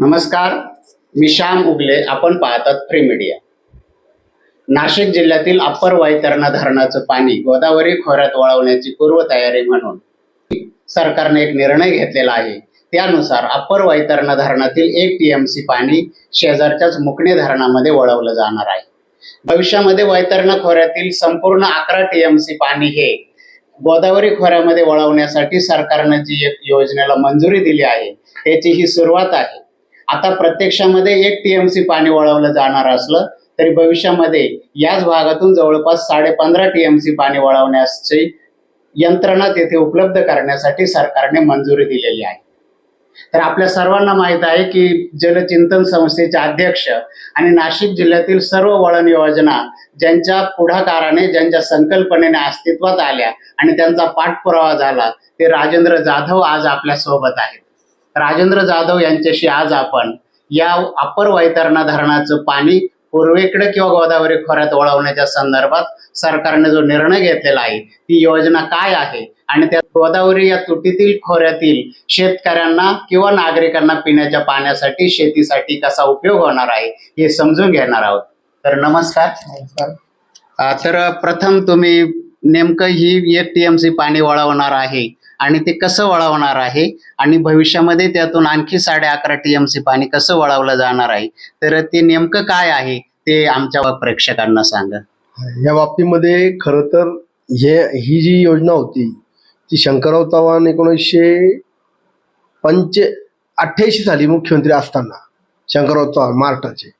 नमस्कार मी श्याम उगले आपण पाहतात फ्री मीडिया नाशिक जिल्ह्यातील अप्पर वैतरणा धरणाचं पाणी गोदावरी खोऱ्यात वळवण्याची पूर्वतयारी म्हणून सरकारने एक निर्णय घेतलेला आहे. त्यानुसार अप्पर वैतरणा धरणातील एक टीएमसी पाणी शेजारच्याच मुकणे धरणामध्ये वळवलं जाणार आहे. भविष्यामध्ये वैतरणा खोऱ्यातील संपूर्ण अकरा टीएमसी पाणी हे गोदावरी खोऱ्यामध्ये वळवण्यासाठी सरकारने जी एक योजनेला मंजुरी दिली आहे त्याची ही सुरुवात आहे. आता प्रत्यक्षामध्ये एक टीएमसी पाणी वळवलं जाणार असलं तरी भविष्यामध्ये याच भागातून जवळपास साडे पंधरा टीएमसी पाणी वळवण्याची यंत्रणा तेथे उपलब्ध करण्यासाठी सरकारने मंजुरी दिलेली आहे. तर आपल्या सर्वांना माहीत आहे की जलचिंतन संस्थेचे अध्यक्ष आणि नाशिक जिल्ह्यातील सर्व वळण योजना ज्यांच्या पुढाकाराने ज्यांच्या संकल्पनेने अस्तित्वात आल्या आणि त्यांचा पाठपुरावा झाला ते राजेंद्र जाधव आज आपल्यासोबत आहेत. राजेंद्र जाधव यांच्याशी आज आपण या अप्पर वैतरणा धरणाचं पाणी पूर्वेकडे किंवा गोदावरी खोऱ्यात वळवण्याच्या संदर्भात सरकारने जो निर्णय घेतलेला आहे ती योजना काय आहे? आणि त्या गोदावरी या तुटीतील खोऱ्यातील शेतकऱ्यांना किंवा नागरिकांना पिण्याच्या पाण्यासाठी शेतीसाठी कसा उपयोग होणार आहे हे समजून घेणार आहोत. तर नमस्कार. तर प्रथम तुम्ही नेमकं ही एक टीएमसी पाणी वळवणार आहे आणि ते कसं वळवणार आहे? आणि भविष्यामध्ये त्यातून आणखी साडे अकरा टीएमसी पाणी कसं वळवलं जाणार आहे? तर ते नेमकं काय आहे ते आमच्या प्रेक्षकांना सांगा. या बाबतीमध्ये खरं तर हे ही जी योजना होती ती शंकरराव चव्हाण एकोणीसशे पंचे अठ्ठ्याऐंशी साली मुख्यमंत्री असताना शंकरराव चव्हाण महाराष्ट्राचे.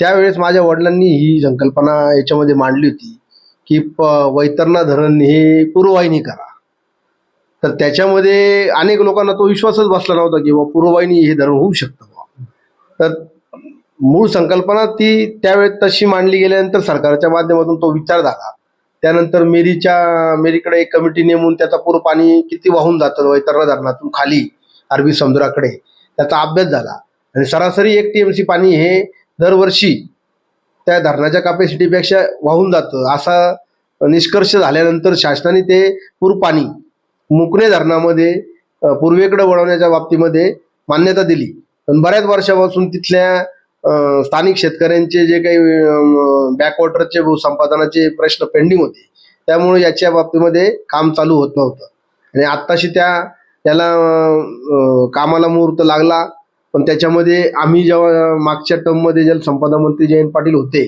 त्यावेळेस माझ्या वडिलांनी ही संकल्पना याच्यामध्ये मांडली होती की प वैतरणा धरण हे पूर्ववाहिनी करा. तर त्याच्यामध्ये अनेक लोकांना तो विश्वासच बसला नव्हता की बाबा पूर्ववाहिनी हे धरण होऊ शकतं बुवा. तर मूळ संकल्पना ती त्यावेळेस तशी मांडली गेल्यानंतर सरकारच्या माध्यमातून तो विचार झाला. त्यानंतर मेरीच्या मेरीकडे एक कमिटी नेमून त्याचा पूर पाणी किती वाहून जातं वैतरणा धरणातून खाली अरबी समुद्राकडे. त्याचा अभ्यास झाला. आणि सरासरी एक टीएमसी पाणी हे दरवर्षी त्या धरणाच्या कॅपॅसिटीपेक्षा वाहून जातं. असा निष्कर्ष झाल्यानंतर शासनाने ते पूर पाणी मुकणे धरणामध्ये पूर्वेकडे वळवण्याच्या बाबतीमध्ये मान्यता दिली. पण बऱ्याच वर्षापासून तिथल्या स्थानिक शेतकऱ्यांचे जे काही बॅकवॉटरचे संपादनाचे प्रश्न पेंडिंग होते. त्यामुळे याच्या बाबतीमध्ये काम चालू होत नव्हतं. आणि आत्ताशी त्या त्याला कामाला मुहूर्त लागला. पण त्याच्यामध्ये आम्ही जेव्हा मागच्या टर्ममध्ये जलसंपदा मंत्री जयंत पाटील होते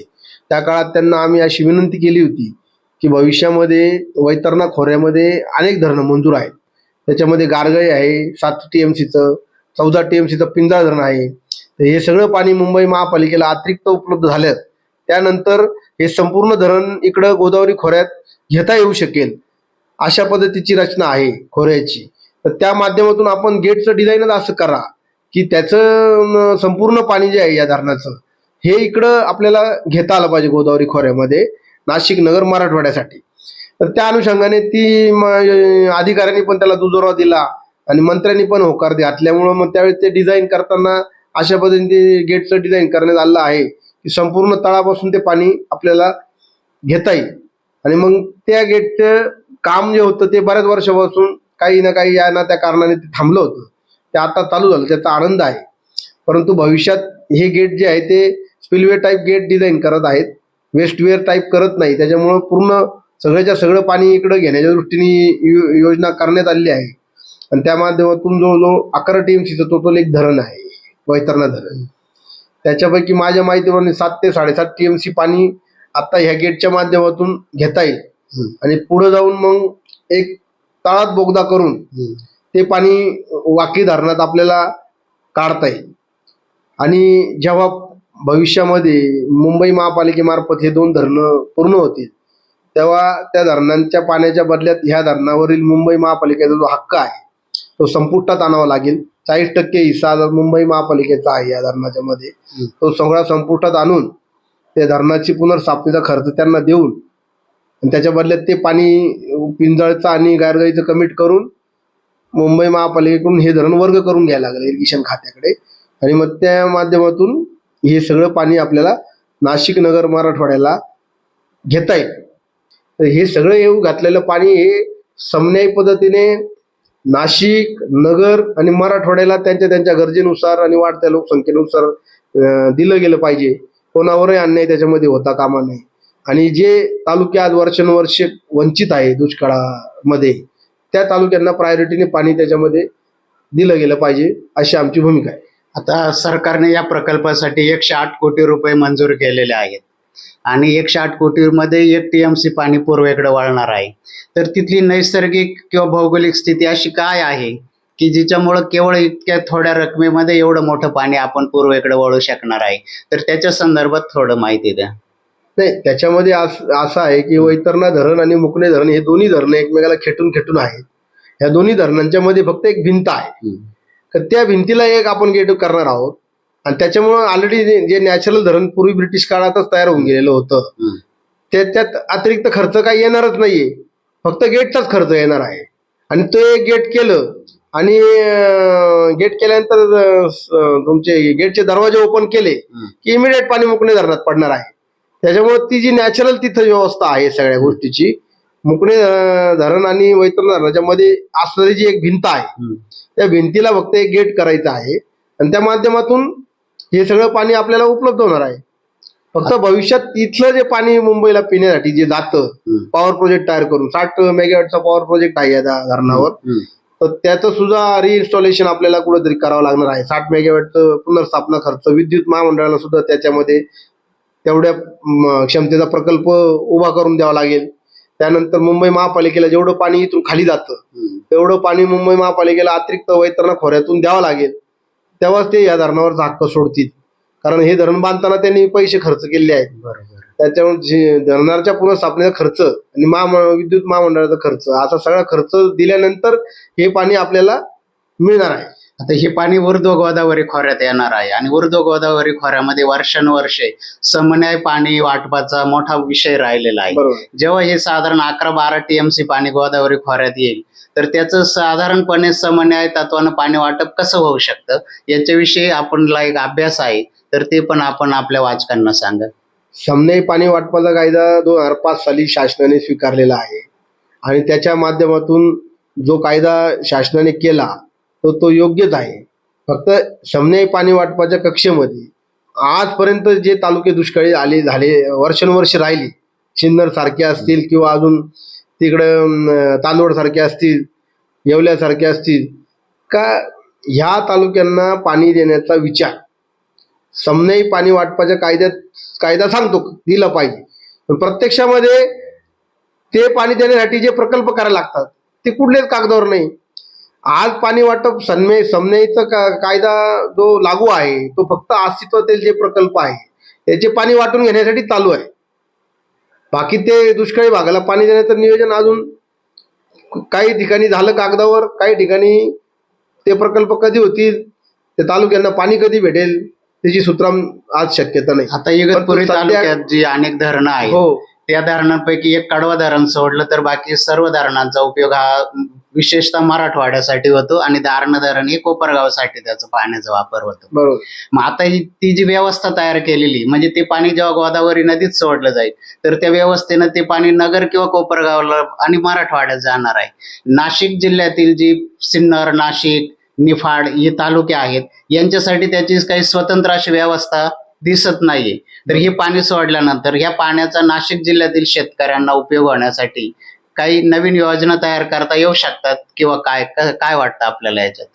त्या काळात त्यांना आम्ही अशी विनंती केली होती की भविष्यामध्ये वैतरणा खोऱ्यामध्ये अनेक धरणं मंजूर आहेत. त्याच्यामध्ये गारगळे आहे सात टी एम सीचं चौदा टी एम सीचं पिंजाळ धरण आहे. तर हे सगळं पाणी मुंबई महापालिकेला अतिरिक्त उपलब्ध झालं त्यानंतर हे संपूर्ण धरण इकडं गोदावरी खोऱ्यात घेता येऊ शकेल अशा पद्धतीची रचना आहे खोऱ्याची. तर त्या माध्यमातून आपण गेटचं डिझाईनच असं करा की त्याचं न, संपूर्ण पाणी जे आहे या धरणाचं हे इकडं आपल्याला घेता आलं पाहिजे गोदावरी खोऱ्यामध्ये. नाशिक नगर मराठवाड्यासाठी. तर त्या अनुषंगाने ती म- अधिकाऱ्यांनी पण त्याला दुजोरा दिला आणि मंत्र्यांनी पण होकार घातल्यामुळं मग त्यावेळी ते डिझाईन करताना अशा पद्धतीने गेटचं डिझाईन करण्यात आलं आहे की संपूर्ण तळापासून ते पाणी आपल्याला घेता येईल. आणि मग त्या गेटचं काम जे होतं ते बऱ्याच वर्षापासून काही ना काही या ना त्या कारणाने ते थांबलं होतं. ते आता चालू झालं त्याचा आनंद आहे. परंतु भविष्यात हे गेट जे आहे ते स्पिलवे टाईप गेट डिझाईन करत आहेत. वेस्टवेअर टाईप करत नाही. त्याच्यामुळं पूर्ण सगळ्याच्या सगळं पाणी इकडं घेण्याच्या दृष्टीने योजना करण्यात आलेली आहे. आणि त्या माध्यमातून जो जो अकरा टी एम सीचं टोटल एक धरण आहे. वैतरणा धरण. त्याच्यापैकी माझ्या माहितीप्रमाणे सात ते साडेसात टी एम सी पाणी आता ह्या गेटच्या माध्यमातून घेता येईल. आणि पुढे जाऊन मग एक तळात बोगदा करून ते पाणी वाकी धरणात आपल्याला काढता येईल. आणि जेव्हा भविष्यामध्ये मुंबई महापालिकेमार्फत हे दोन धरणं पूर्ण होतील. तेव्हा त्या धरणांच्या पाण्याच्या बदल्यात ह्या धरणावरील मुंबई महापालिकेचा जो हक्क आहे तो संपुष्टात आणावा लागेल. चाळीस टक्के हिस्सा मुंबई महापालिकेचा आहे या धरणाच्या मध्ये. तो सगळा संपुष्टात आणून त्या धरणाची पुनर्स्थापनेचा खर्च त्यांना देऊन आणि त्याच्या बदल्यात ते पाणी पिंजळचं आणि गारगाईचं कमिट करून मुंबई महापालिकेकडून हे धरण वर्ग करून घ्यायला लागलं इरिगेशन खात्याकडे. आणि मग त्या माध्यमातून हे सगळं पाणी आपल्याला नाशिक नगर मराठवाड्याला घेता येईल. तर हे सगळं येऊ घातलेलं पाणी हे समन्यायी पद्धतीने नाशिक नगर आणि मराठवाड्याला त्यांच्या त्यांच्या गरजेनुसार आणि वाढत्या लोकसंख्येनुसार दिलं गेलं पाहिजे. कोणावरही अन्याय त्याच्यामध्ये होता कामा नये. आणि जे तालुके आज वर्षानुवर्ष वंचित आहे दुष्काळामध्ये त्या तालुक्यांना प्रायोरिटीने पाणी त्याच्यामध्ये दिलं गेलं पाहिजे अशी आमची भूमिका आहे. आता सरकारने या प्रकल्पासाठी एकशे आठ कोटी रुपये मंजूर केलेले आहेत. आणि एकशे आठ कोटीमध्ये एक टीएमसी पाणी पूर्वेकडे वळणार आहे. तर तिथली नैसर्गिक किंवा भौगोलिक स्थिती अशी काय आहे की जिच्यामुळं केवळ इतक्या थोड्या रकमेमध्ये एवढं मोठं पाणी आपण पूर्वेकडे वळू शकणार आहे? तर त्याच्या संदर्भात थोडं माहिती द्या. नाही त्याच्यामध्ये अस- असं आहे की वैतरणा धरण आणि मुकणे धरण हे दोन्ही धरणं एकमेकाला खेटून खेटून आहेत. या दोन्ही धरणांच्या मध्ये फक्त एक भिंत आहे. तर त्या भिंतीला एक आपण गेट करणार आहोत. आणि त्याच्यामुळं ऑलरेडी जे नॅचरल धरण पूर्वी ब्रिटिश काळातच तयार होऊन गेलेलं होतं. ते त्यात अतिरिक्त खर्च काही येणारच नाहीये. फक्त गेटचाच खर्च येणार आहे. आणि तो एक गेट केलं आणि गेट केल्यानंतर तुमचे गेटचे दरवाजे ओपन केले. की इमिडिएट पाणी मुकणे धरणात पडणार आहे. त्याच्यामुळे ती जी नॅचरल तिथं व्यवस्था आहे सगळ्या गोष्टीची मुकणे धरण आणि वैतरण धरणाच्या मध्ये असणारी जी एक भिंत आहे. त्या भिंतीला फक्त एक गेट करायचं आहे. आणि त्या माध्यमातून हे सगळं पाणी आपल्याला उपलब्ध होणार आहे. फक्त भविष्यात इथलं जे पाणी मुंबईला पिण्यासाठी जे जातं. पॉवर प्रोजेक्ट तयार करून साठ मेगावॅटचा पॉवर प्रोजेक्ट आहे या धरणावर. तर त्याचं सुद्धा रिइन्स्टॉलेशन आपल्याला कुठेतरी करावं लागणार आहे. साठ मेगावॅटचं पुनर्स्थापना खर्च विद्युत महामंडळाला सुद्धा त्याच्यामध्ये तेवढ्या क्षमतेचा प्रकल्प उभा करून द्यावा लागेल. त्यानंतर मुंबई महापालिकेला जेवढं पाणी इथून खाली जातं. तेवढं पाणी मुंबई महापालिकेला अतिरिक्त वैतरणा खोऱ्यातून द्यावं लागेल. तेव्हाच ते या धरणावर हक्क सोडतील. कारण हे धरण बांधताना त्यांनी पैसे खर्च केले आहेत. त्याच्यामुळे जे धरणाच्या पुनर्स्थापनेचा खर्च आणि महा विद्युत महामंडळाचा खर्च असा सगळा खर्च दिल्यानंतर हे पाणी आपल्याला मिळणार आहे. आता हे पाणी उर्ध्व गोदावरी खोऱ्यात येणार आहे आणि उर्ध्व गोदावरी खोऱ्यामध्ये वर्षानुवर्षे समन्याय पाणी वाटपाचा मोठा विषय राहिलेला आहे. जेव्हा हे साधारण अकरा बारा टीएमसी पाणी गोदावरी खोऱ्यात येईल तर त्याचं साधारणपणे समन्याय तत्वानं पाणी वाटप कसं होऊ शकतं? याच्याविषयी आपणला एक अभ्यास आहे तर ते पण आपण आपल्या वाचकांना सांगा. समन्यायी पाणी वाटपाचा कायदा दोन हजार पाच साली शासनाने स्वीकारलेला आहे. आणि त्याच्या माध्यमातून जो कायदा शासनाने केला तो तो योग्यच आहे. फक्त समन्यायी पाणी वाटपाच्या कक्षेमध्ये आजपर्यंत जे तालुके दुष्काळी आले झाले वर्षानुवर्ष राहिली सिन्नर सारखे असतील किंवा अजून तिकडं तांदूळ सारखे असतील येवल्यासारखे असतील का ह्या तालुक्यांना पाणी देण्याचा विचार. समन्यायी पाणी वाटपाच्या कायद्यात कायदा सांगतो दिला पाहिजे. पण प्रत्यक्षामध्ये ते पाणी देण्यासाठी जे प्रकल्प करायला लागतात ते कुठलेच कागदावर नाही. आज पाणी वाटप सन्मय समन्यायीचा का- कायदा जो लागू आहे तो फक्त अस्तित्वातील जे प्रकल्प आहे त्याचे पाणी वाटून घेण्यासाठी चालू आहे. बाकी ते दुष्काळी भागाला पाणी देण्याचं नियोजन अजून काही ठिकाणी झालं कागदावर काही ठिकाणी ते प्रकल्प कधी होतील ते तालुक्यांना पाणी कधी भेटेल त्याची सूत्र आज शक्यता नाही. आता इगतपुरी तालुक्यात जी अनेक धरणं आहेत हो. त्या धरणांपैकी एक कडवा धरण सोडलं तर बाकी सर्व धरणांचा उपयोग हा विशेषतः मराठवाड्यासाठी होतो आणि दारणा धरण हे कोपरगावसाठी त्याचा पाण्याचा वापर होतो. बरोबर. मग आता ही ती जी व्यवस्था तयार केलेली म्हणजे ते पाणी जेव्हा गोदावरी नदीत सोडलं जाईल तर त्या व्यवस्थेनं ते पाणी नगर किंवा कोपरगावला आणि मराठवाड्यात जाणार आहे. नाशिक जिल्ह्यातील जी सिन्नर नाशिक निफाड हे तालुके आहेत यांच्यासाठी त्याची काही स्वतंत्र अशी व्यवस्था दिसत नाहीये. तर हे पाणी सोडल्यानंतर ह्या पाण्याचा नाशिक जिल्ह्यातील शेतकऱ्यांना उपयोग होण्यासाठी काही नवीन योजना तयार करता येऊ शकतात किंवा काय? काय वाटतं आपल्याला याच्यात?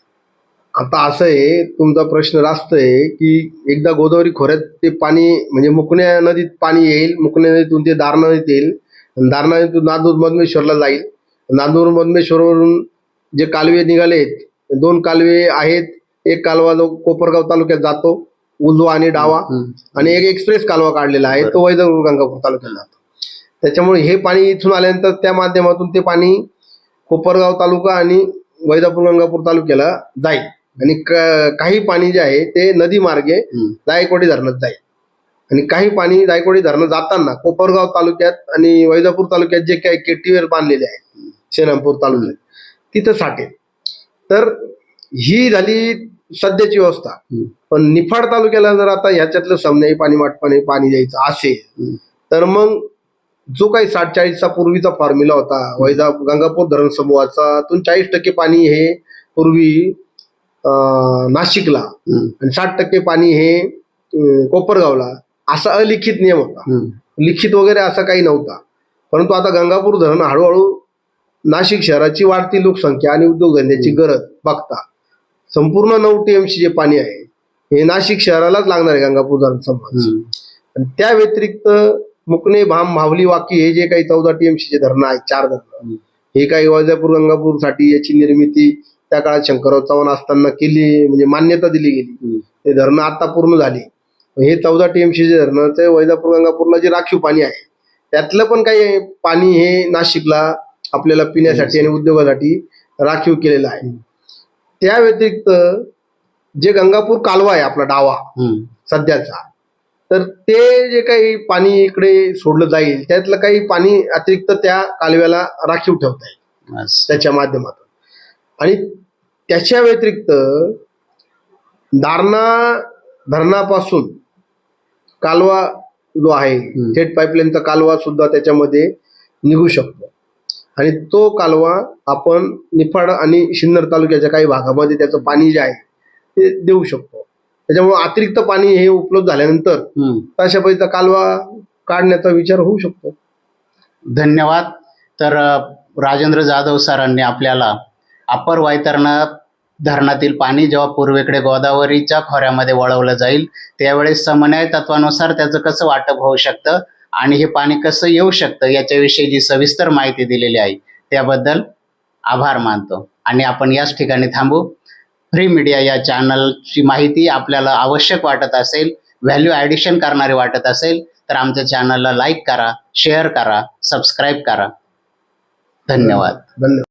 आता असं आहे तुमचा प्रश्न रास्त आहे की एकदा गोदावरी खोऱ्यात ते पाणी म्हणजे मुकण्या नदीत पाणी येईल मुकण्या नदीतून ते दारणा नदीत येईल आणि दारणा नदीतून नांदूर मधमेश्वरला जाईल. नांदूर मधमेश्वरवरून जे कालवे निघाले दोन कालवे आहेत एक कालवा जो कोपरगाव तालुक्यात जातो उजवा आणि डावा आणि एक एक्सप्रेस कालवा काढलेला आहे तो वैदर गंगापूर तालुक्यात जातो. त्याच्यामुळे हे पाणी इथून आल्यानंतर त्या माध्यमातून ते पाणी कोपरगाव तालुका आणि वैदापूर गंगापूर तालुक्याला जाईल आणि क- काही पाणी जे आहे ते नदी मार्गे. जायकवाडी धरणात जाईल आणि काही पाणी जायकवाडी धरणात जाताना कोपरगाव तालुक्यात आणि वैदापूर तालुक्यात जे काही केटीवेर बांधलेले आहेत श्रीरामपूर तालुक्यात तिथं साठेल तर ही झाली सध्याची व्यवस्था. पण निफाड तालुक्याला जर आता ह्याच्यातलं समन्यायी पाणी वाटपाने पाणी द्यायचं असेल. तर मग जो काही साठ चाळीसचा पूर्वीचा फॉर्म्युला होता वैजा गंगापूर धरण समूहाचा तून चाळीस टक्के पाणी हे पूर्वी अं, नाशिकला हम्म, आणि साठ टक्के पाणी हे अं, कोपरगावला असा अलिखित नियम होता. हम्म, लिखित वगैरे असा काही नव्हता. परंतु आता गंगापूर धरण हळूहळू नाशिक शहराची वाढती लोकसंख्या आणि उद्योगधंद्याची गरज बघता संपूर्ण नऊ टीएमसी जे पाणी आहे हे नाशिक शहरालाच लागणार आहे गंगापूर धरण समाज हम्म. आणि त्या व्यतिरिक्त मुकणे भाम मावली वाकी हे जे काही चौदा टीएमसीचे धरणं आहेत चार धरणं. हे काही वैजापूर गंगापूरसाठी याची निर्मिती त्या काळात शंकरराव चव्हाण असताना केली म्हणजे मान्यता दिली गेली. ते धरणं आता पूर्ण झाली हे चौदा टीएमसीचे धरणं ते वैजापूर गंगापूरला जे राखीव पाणी आहे त्यातलं पण काही पाणी हे नाशिकला आपल्याला पिण्यासाठी आणि उद्योगासाठी राखीव केलेलं आहे त्या व्यतिरिक्त जे गंगापूर कालवा आहे आपला डावा. सध्याचा तर ते जे काही पाणी इकडे सोडलं जाईल त्यातलं काही पाणी अतिरिक्त त्या कालव्याला राखीव ठेवता येईल. त्याच्या माध्यमातून आणि त्याच्या व्यतिरिक्त दारणा धरणापासून कालवा जो आहे. थेट पाईपलाईनचा कालवा सुद्धा त्याच्यामध्ये निघू शकतो आणि तो कालवा आपण निफाड आणि सिन्नर तालुक्याच्या काही भागामध्ये त्याचं पाणी जे आहे ते देऊ शकतो त्याच्यामुळे अतिरिक्त पाणी हे उपलब्ध झाल्यानंतर. अशा पद्धतीचा कालवा काढण्याचा विचार होऊ शकतो. धन्यवाद. तर राजेंद्र जाधव सरांनी आपल्याला अप्पर वायतरणा धरणातील पाणी जेव्हा पूर्वेकडे गोदावरीच्या खोऱ्यामध्ये वळवलं जाईल त्यावेळेस समन्वय तत्वानुसार त्याचं कसं वाटप होऊ शकतं आणि हे पाणी कसं येऊ शकतं याच्याविषयी जी सविस्तर माहिती दिलेली आहे त्याबद्दल आभार मानतो. आणि आपण याच ठिकाणी थांबू. फ्री मीडिया या चॅनलची माहिती आपल्याला आवश्यक वाटत असेल व्हॅल्यू ॲडिशन करणारी वाटत असेल तर आमच्या चॅनलला लाईक करा शेअर करा सबस्क्राईब करा. धन्यवाद. धन्यवाद.